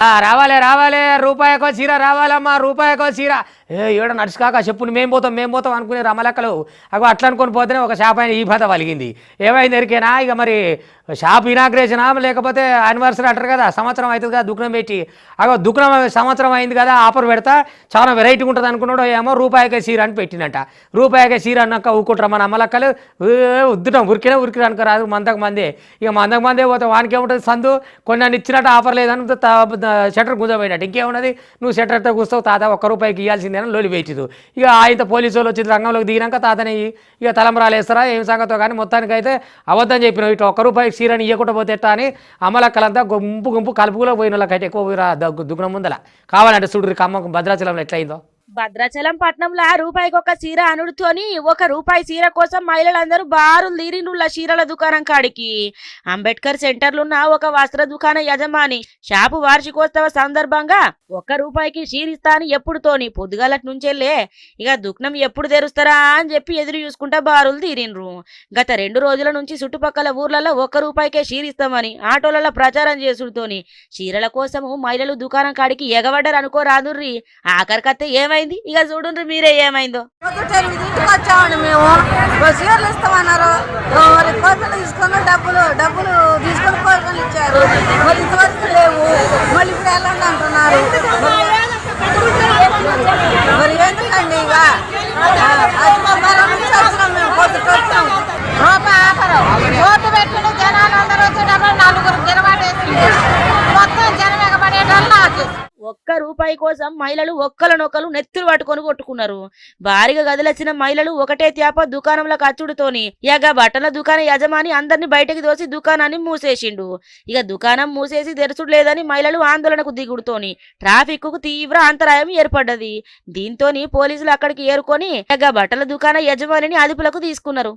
రావాలే రావాలే రూపాయకో చీర రావాలమ్మా రూపాయకో చీర. ఏ ఏడ నడుచుకాక చెప్పుని మేము పోతాం మేము పోతాం అనుకునే రమలెక్కలు. అగో అట్లా అనుకొని పోతేనే ఒక షాప్ ఈ బాధ వలిగింది ఏమైంది ఎరికేనా? ఇక మరి షాప్ ఇనాగ్రేషనా లేకపోతే యానివర్సరీ అంటారు కదా సంవత్సరం అవుతుంది కదా దుకాణం పెట్టి. అగో దుకాణం సంవత్సరం అయింది కదా ఆఫర్ పెడతా చాలా వెరైటీ ఉంటుంది అనుకున్నాడు ఏమో రూపాయకే చీర అని పెట్టినట్ట రూపాయకే చీర అన్నాక ఊకుంటారు మన అమ్మలక్కలు ఉద్దుటం ఉరికినా ఉరికి అనుకో రాదు మందకు మందే. ఇక మందకు మందే పోతే వానికి ఏముంటుంది? సందు కొన్ని నన్ను ఇచ్చినట్టు ఆఫర్ లేదని షటర్ గుంజపోయినట్టు ఇంకేమున్నది? నువ్వు షటర్తో కూస్తావు? తాత ఒక్క రూపాయికి ఇవ్వాల్సిందేనని లోలి పెట్టిదు. ఇక ఆయన పోలీసు వాళ్ళు వచ్చి రంగంలోకి దిగినాక తాతని ఇక తలంబరాలు వేస్తారా? ఏం సంగతో? కానీ మొత్తానికి అయితే అబద్ధం చెప్పినావు. ఇట్లా ఒక్క రూపాయికి చీరని ఇవ్వకుండా పోతే ఎట్టా అని అమలక్కలంతా గుంపు గుంపు కలుపుకులో పోయిన వాళ్ళకైతే ఎక్కువ పోయిరా దుగ్గుణం ముందల. కావాలంటే చూడు కమ్మకు భద్రాచలంలో ఎట్లయిందో? భద్రాచలం పట్నంలో రూపాయికి ఒక చీర అనుడుతోని ఒక రూపాయి చీర కోసం మహిళలందరూ బారులు తీరిండుళ్ళ చీరల దుకాణం కాడికి. అంబేద్కర్ సెంటర్లున్న ఒక వస్త్ర దుకాణ యజమాని షాపు వార్షికోత్సవ సందర్భంగా ఒక రూపాయికి చీరిస్తాను ఎప్పుడుతోని పొద్దుగాలటి నుంచెల్లే ఇక దుకాణం ఎప్పుడు తెరుస్తారా అని చెప్పి ఎదురు చూసుకుంటా బారులు తీరిండ్రు గత రెండు రోజుల నుంచి చుట్టుపక్కల ఊర్లలో ఒక్క రూపాయికే చీరిస్తామని ఆటోలలో ప్రచారం చేసుడుతోని చీరల కోసము మహిళలు దుకాణం కాడికి ఎగబడ్డారు అనుకోరాదుర్రి ఆఖరికత్తే ఏమైంది? ఇక చూడండి మీరే ఏమైందో. పొద్దుట వచ్చామండి మేము. చీరలు ఇస్తామన్నారు. డబ్బులు డబ్బులు తీసుకొని ఇచ్చారు. ఒక్క రూపాయి కోసం మహిళలు ఒక్కలనొక్కలు నెత్తులు పట్టుకొని కొట్టుకున్నారు భారీగా గదిలొచ్చిన మహిళలు ఒకటే త్యాప దుకాణంలో కచ్చుడుతోని ఇక బట్టల దుకాణ యజమాని అందరిని బయటకి దోసి దుకాణాన్ని మూసేసిండు. ఇక దుకాణం మూసేసి తెరచుడు లేదని మహిళలు ఆందోళనకు దిగుడుతోని ట్రాఫిక్కు తీవ్ర అంతరాయం ఏర్పడ్డది. దీంతోని పోలీసులు అక్కడికి ఏరుకొని ఇక బట్టల దుకాణ యజమానిని అదుపులకు తీసుకున్నారు.